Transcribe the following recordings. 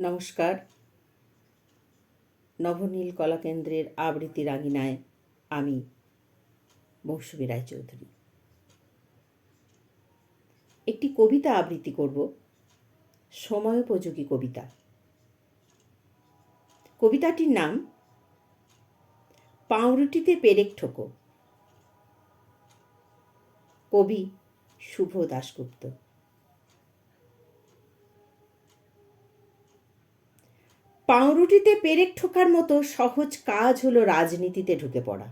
নমস্কার। নবনীল কলাকেন্দ্রের আবৃত্তি রাঙিনায় আমি মৌসুমী রায়চৌধুরী। একটি কবিতা আবৃত্তি করব, সময়োপযোগী কবিতা। কবিতাটির নাম, পাউরুটিতে পেরেক ঠোকো। কবি শুভ দাশগুপ্ত। পাউরুটিতে পেরেক ঠোকার মতো সহজ কাজ হলো রাজনীতিতে ঢুকে পড়া।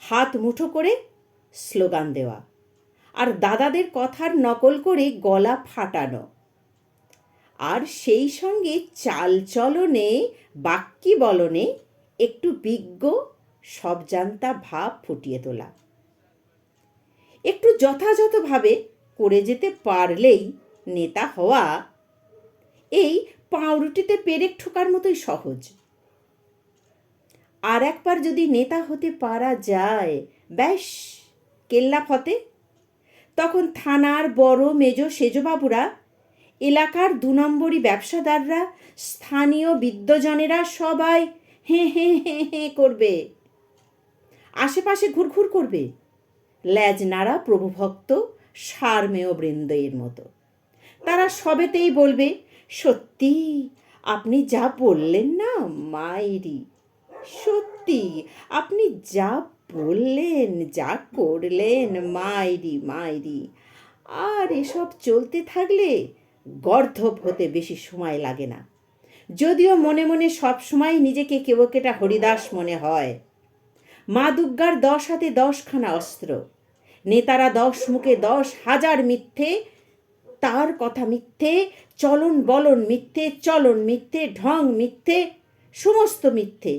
হাত মুঠো করে স্লোগান দেওয়া আর দাদাদের কথার নকল করে গলা ফাটানো। আর সেই সঙ্গে চালচলনে বাক্যি বলনে একটু বিজ্ঞ সব জানতা ভাব ফুটিয়ে তোলা। একটু যথাযথভাবে করে যেতে পারলেই নেতা হওয়া এই পাউরুটিতে পেরেক ঠোকার মতোই সহজ। আর একবার যদি নেতা হতে পারা যায়, ব্যাস, কেল্লা ফতে। তখন থানার বড় মেজ সেজবাবুরা, এলাকার দু নম্বরই ব্যবসাদাররা, স্থানীয় বিদ্যজনেরা সবাই হে হে হে হে করবে। আশেপাশে ঘুরঘুর করবে। ল্যাজ নাড়া প্রভুভক্ত, সারমেয় বৃন্দ এর মতো। তারা সবেতেই বলবে সত্যি, আপনি যা বললেন না মায়েরি সত্যি, আপনি যা বললেন, যা করলেন মায়েরি মায়েরি আর এসব চলতে থাকলে গর্ধব হতে বেশি সময় লাগে না। যদিও মনে মনে সব সময় নিজেকে কেউ কেটা হরিদাস মনে হয়। মা দুর্গার দশ হাতে দশখানা অস্ত্র। নেতারা দশ মুখে দশ হাজার মিথ্যে তার কথা মিথ্যে, চলন বলন মিথ্যে, চলন মিথ্যে, ঢং মিথ্যে, সমস্ত মিথ্যে।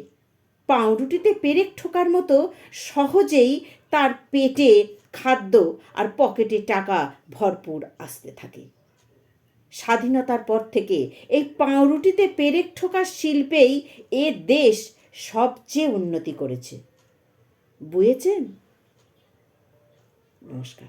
পাউরুটিতে পেরেক ঠোকার মতো সহজেই তার পেটে খাদ্য আর পকেটে টাকা ভরপুর আসতে থাকে। স্বাধীনতার পর থেকে এই পাউরুটিতে পেরেক ঠোকার শিল্পেই এ দেশ সবচেয়ে উন্নতি করেছে। বুঝেছেন? নমস্কার।